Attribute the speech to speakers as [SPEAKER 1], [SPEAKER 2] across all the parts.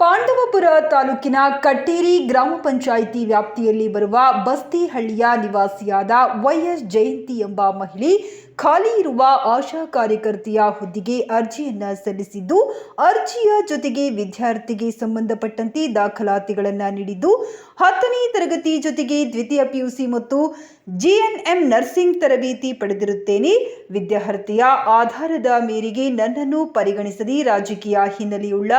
[SPEAKER 1] ಪಾಂಡವಪುರ ತಾಲೂಕಿನ ಕಟ್ಟೇರಿ ಗ್ರಾಮ ಪಂಚಾಯಿತಿ ವ್ಯಾಪ್ತಿಯಲ್ಲಿ ಬರುವ ಬಸ್ತಿಹಳ್ಳಿಯ ನಿವಾಸಿಯಾದ ವೈಎಸ್ ಜಯಂತಿ ಎಂಬ ಮಹಿಳೆ ಖಾಲಿ ಇರುವ ಆಶಾ ಕಾರ್ಯಕರ್ತೆಯ ಹುದ್ದೆಗೆ ಅರ್ಜಿಯನ್ನ ಸಲ್ಲಿಸಿದ್ದು, ಅರ್ಜಿಯ ಜೊತೆಗೆ ವಿದ್ಯಾರ್ಥಿಗೆ ಸಂಬಂಧಪಟ್ಟಂತೆ ದಾಖಲಾತಿಗಳನ್ನು ನೀಡಿದ್ದು, ಹತ್ತನೇ ತರಗತಿ ಜೊತೆಗೆ ದ್ವಿತೀಯ ಪಿಯುಸಿ ಮತ್ತು ಜಿಎನ್ಎಂ ನರ್ಸಿಂಗ್ ತರಬೇತಿ ಪಡೆದಿರುತ್ತೇನೆ. ವಿದ್ಯಾರ್ಥಿಯ ಆಧಾರದ ಮೇರೆಗೆ ನನ್ನನ್ನು ಪರಿಗಣಿಸದೆ ರಾಜಕೀಯ ಹಿನ್ನೆಲೆಯುಳ್ಳ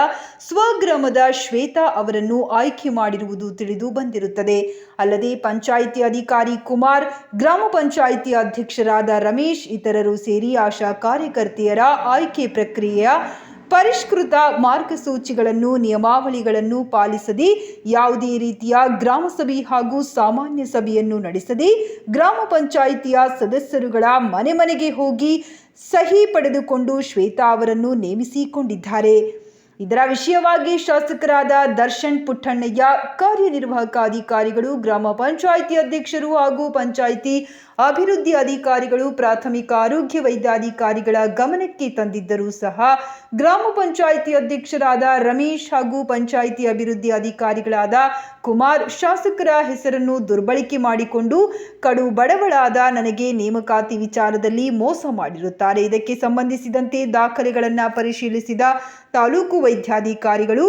[SPEAKER 1] ಸ್ವಗ್ರಾಮದ ಶ್ವೇತಾ ಅವರನ್ನು ಆಯ್ಕೆ ಮಾಡಿರುವುದು ತಿಳಿದು ಬಂದಿರುತ್ತದೆ. ಅಲ್ಲದೆ ಪಂಚಾಯಿತಿ ಅಧಿಕಾರಿ ಕುಮಾರ್, ಗ್ರಾಮ ಪಂಚಾಯಿತಿ ಅಧ್ಯಕ್ಷರಾದ ರಮೇಶ್ ಇತರರು ಸೇರಿ ಆಶಾ ಕಾರ್ಯಕರ್ತೆಯರ ಆಯ್ಕೆ ಪ್ರಕ್ರಿಯೆಯ ಪರಿಷ್ಕೃತ ಮಾರ್ಗಸೂಚಿಗಳನ್ನು, ನಿಯಮಾವಳಿಗಳನ್ನು ಪಾಲಿಸದೆ ಯಾವುದೇ ರೀತಿಯ ಗ್ರಾಮ ಸಭೆ ಹಾಗೂ ಸಾಮಾನ್ಯ ಸಭೆಯನ್ನು ನಡೆಸದೆ ಗ್ರಾಮ ಪಂಚಾಯಿತಿಯ ಸದಸ್ಯರುಗಳ ಮನೆ ಮನೆಗೆ ಹೋಗಿ ಸಹಿ ಪಡೆದುಕೊಂಡು ಶ್ವೇತಾ ಅವರನ್ನು ನೇಮಿಸಿಕೊಂಡಿದ್ದಾರೆ. ಇದರ ವಿಷಯವಾಗಿ ಶಾಸಕರಾದ ದರ್ಶನ್ ಪುಟ್ಟಣ್ಣಯ್ಯ, ಕಾರ್ಯನಿರ್ವಾಹಕ ಅಧಿಕಾರಿಗಳು, ಗ್ರಾಮ ಪಂಚಾಯಿತಿ ಅಧ್ಯಕ್ಷರು ಹಾಗೂ ಪಂಚಾಯಿತಿ ಅಭಿವೃದ್ಧಿ ಅಧಿಕಾರಿಗಳು, ಪ್ರಾಥಮಿಕ ಆರೋಗ್ಯ ವೈದ್ಯಾಧಿಕಾರಿಗಳ ಗಮನಕ್ಕೆ ತಂದಿದ್ದರೂ ಸಹ ಗ್ರಾಮ ಪಂಚಾಯಿತಿ ಅಧ್ಯಕ್ಷರಾದ ರಮೇಶ್ ಹಾಗೂ ಪಂಚಾಯಿತಿ ಅಭಿವೃದ್ಧಿ ಅಧಿಕಾರಿಗಳಾದ ಕುಮಾರ್ ಶಾಸಕರ ಹೆಸರನ್ನು ದುರ್ಬಳಕೆ ಮಾಡಿಕೊಂಡು ಕಡು ಬಡವಳಾದ ನನಗೆ ನೇಮಕಾತಿ ವಿಚಾರದಲ್ಲಿ ಮೋಸ ಮಾಡಿರುತ್ತಾರೆ. ಇದಕ್ಕೆ ಸಂಬಂಧಿಸಿದಂತೆ ದಾಖಲೆಗಳನ್ನು ಪರಿಶೀಲಿಸಿದ ತಾಲೂಕು ವೈದ್ಯಾಧಿಕಾರಿಗಳು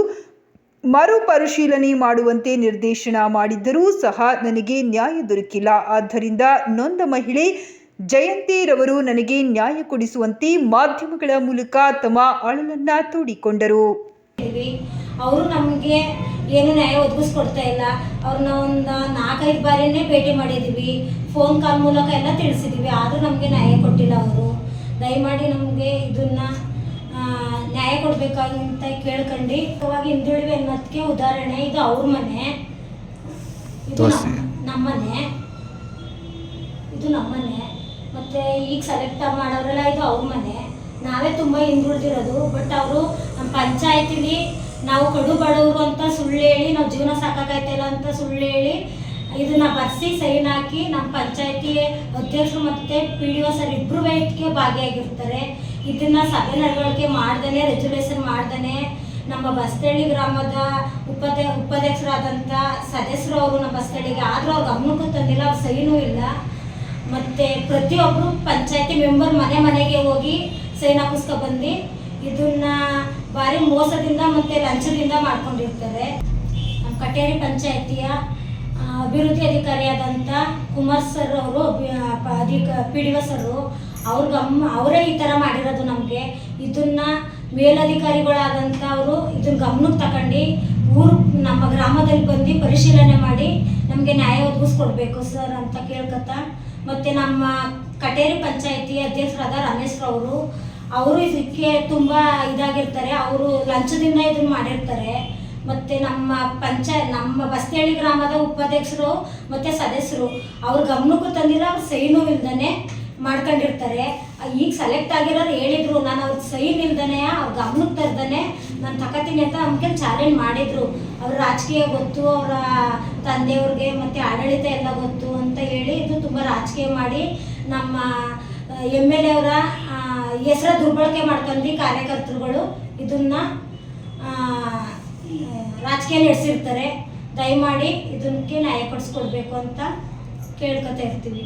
[SPEAKER 1] ಮರುಪರಿಶೀಲನೆ ಮಾಡುವಂತೆ ನಿರ್ದೇಶನ ಮಾಡಿದ್ದರೂ ಸಹ ನನಗೆ ನ್ಯಾಯ ದೊರಕಿಲ್ಲ. ಆದ್ದರಿಂದ ನೊಂದ ಮಹಿಳೆ ಜಯಂತಿರವರು ನನಗೆ ನ್ಯಾಯ ಕೊಡಿಸುವಂತೆ ಮಾಧ್ಯಮಗಳ ಮೂಲಕ ತಮ್ಮ ಅಳಲನ್ನ ತೋಡಿಕೊಂಡರು.
[SPEAKER 2] ಅವರು ನಮಗೆ ಏನು ನ್ಯಾಯ ಒದಗಿಸ್ಕೊಡ್ತಾ ಇಲ್ಲ. ಅವ್ರನ್ನ ಒಂದು ನಾಲ್ಕೈದು ಬಾರಿನೇ ಭೇಟಿ ಮಾಡಿದ್ದೀವಿ ಫೋನ್ ಕಾಲ್ ಮೂಲಕ ಎಲ್ಲ ತಿಳಿಸಿದ್ದೀವಿ ಆದರೂ ನಮಗೆ ನ್ಯಾಯ ಕೊಟ್ಟಿಲ್ಲ ಅವರು. ದಯಮಾಡಿ ನಮಗೆ ಇದನ್ನ ನ್ಯಾಯ ಕೊಡಬೇಕಂತ ಕೇಳ್ಕೊಂಡು. ಅವಾಗ ಹಿಂದುಳಿವೆ ಅನ್ನೋದಕ್ಕೆ ಉದಾಹರಣೆ ಇದು ಅವ್ರ ಮನೆ. ಇದು ನಮ್ಮ- ನಮ್ಮನೆ. ಇದು ನಮ್ಮನೆ. ಮತ್ತೆ ಈಗ ಸೆಲೆಕ್ಟ್ ಮಾಡೋರೆಲ್ಲ ಇದು ಅವ್ರ ಮನೆ. ನಾವೇ ತುಂಬ ಹಿಂದುಳಿದಿರೋದು. ಬಟ್ ಅವರು ನಮ್ಮ ಪಂಚಾಯತಿಲಿ ನಾವು ಕಡು ಬಡವರು ಅಂತ ಸುಳ್ಳು ಹೇಳಿ, ನಾವು ಜೀವನ ಸಾಕಾಗೈತಿಲ್ಲ ಅಂತ ಸುಳ್ಳು ಹೇಳಿ ಇದನ್ನ ಬರ್ಸಿ ಸೈನ್ ಹಾಕಿ ನಮ್ಮ ಪಂಚಾಯತಿ ಅಧ್ಯಕ್ಷರು ಮತ್ತೆ ಪಿ ಡಿ ಒ ಸರ್ ಇಬ್ಬರು ವ್ಯಕ್ತಿಗೆ ಭಾಗಿಯಾಗಿರ್ತಾರೆ. ಇದನ್ನ ಸಭೆ ನಡವಳಿಕೆ ಮಾಡ್ದೇ ರೆಜುಲೇಷನ್ ಮಾಡ್ದೇ ನಮ್ಮ ಬಸ್ತಳ್ಳಿ ಗ್ರಾಮದ ಉಪಾಧ್ಯ ಉಪಾಧ್ಯಕ್ಷರಾದಂಥ ಸದಸ್ಯರು ಅವರು ನಮ್ಮ ಬಸ್ತಳ್ಳಿಗೆ. ಆದರೂ ಅವ್ರು ಗಮನಕ್ಕೂ ತಂದಿಲ್ಲ, ಅವ್ರು ಸೈನೂ ಇಲ್ಲ. ಮತ್ತೆ ಪ್ರತಿಯೊಬ್ಬರು ಪಂಚಾಯತಿ ಮೆಂಬರ್ ಮನೆ ಮನೆಗೆ ಹೋಗಿ ಸೈನ್ ಹಾಕಿಸ್ಕೊ ಬಂದು ಇದನ್ನ ಭಾರಿ ಮೋಸದಿಂದ ಮತ್ತೆ ಲಂಚದಿಂದ ಮಾಡ್ಕೊಂಡಿರ್ತಾರೆ. ಕಟೇರಿ ಪಂಚಾಯತಿಯ ಅಭಿವೃದ್ಧಿ ಅಧಿಕಾರಿಯಾದಂಥ ಕುಮಾರ್ ಸರ್ ಅವರು ಅಧಿಕ, ಪಿ ಡಿ ಒ ಸರ್ ಅವ್ರ ಗಮ್, ಅವರೇ ಈ ಥರ ಮಾಡಿರೋದು ನಮಗೆ. ಇದನ್ನ ಮೇಲಧಿಕಾರಿಗಳಾದಂಥ ಅವರು ಇದನ್ನ ಗಮನಕ್ಕೆ ತಗೊಂಡು ಊರು, ನಮ್ಮ ಗ್ರಾಮದಲ್ಲಿ ಬಂದು ಪರಿಶೀಲನೆ ಮಾಡಿ ನಮಗೆ ನ್ಯಾಯ ಒದಗಿಸ್ಕೊಡ್ಬೇಕು ಸರ್ ಅಂತ ಕೇಳ್ಕೊತ ಮತ್ತು ನಮ್ಮ ಕಟೇರಿ ಪಂಚಾಯತಿ ಅಧ್ಯಕ್ಷರಾದ ರಮೇಶ್ ಅವರು ಅವರು ಇದಕ್ಕೆ ತುಂಬ ಇದಾಗಿರ್ತಾರೆ. ಅವರು ಲಂಚದಿಂದ ಇದನ್ನ ಮಾಡಿರ್ತಾರೆ. ಮತ್ತು ನಮ್ಮ ಪಂಚಾಯ ನಮ್ಮ ಬಸ್ತಿಹಳ್ಳಿ ಗ್ರಾಮದ ಉಪಾಧ್ಯಕ್ಷರು ಮತ್ತು ಸದಸ್ಯರು, ಅವ್ರ ಗಮನಕ್ಕೂ ತಂದಿಲ್ಲ, ಅವ್ರ ಸೈನು ಇಲ್ದೇ ಮಾಡ್ಕೊಂಡಿರ್ತಾರೆ. ಈಗ ಸೆಲೆಕ್ಟ್ ಆಗಿರೋರು ಹೇಳಿದ್ರು, ನಾನು ಅವ್ರ ಸೈನ್ ನಿಲ್ದನೆ, ಅವ್ರ ಗಮನಕ್ಕೆ ತರ್ದನೆ, ನಾನು ತಕತೀನಿ ಅಂತ ನಮಗೆ ಚಾಲೆಂಜ್ ಮಾಡಿದ್ರು. ಅವ್ರ ರಾಜಕೀಯ ಗೊತ್ತು, ಅವರ ತಂದೆಯವ್ರಿಗೆ ಮತ್ತು ಆಡಳಿತ ಎಲ್ಲ ಗೊತ್ತು ಅಂತ ಹೇಳಿ ಇದು ತುಂಬ ರಾಜಕೀಯ ಮಾಡಿ ನಮ್ಮ ಎಂ ಎಲ್ ಎ ಅವರ ಹೆಸರ ದುರ್ಬಳಕೆ ಮಾಡ್ಕೊಂಡು ಕಾರ್ಯಕರ್ತರುಗಳು. ಇದನ್ನ ರಾಜಕೀಯ ನಡೆಸಿರ್ತಾರೆ. ದಯಮಾಡಿ ಇದಕ್ಕೆ ನ್ಯಾಯ ಕೊಡಿಸ್ಕೊಡ್ಬೇಕು ಅಂತ ಕೇಳ್ಕೊತಾ ಇರ್ತೀವಿ.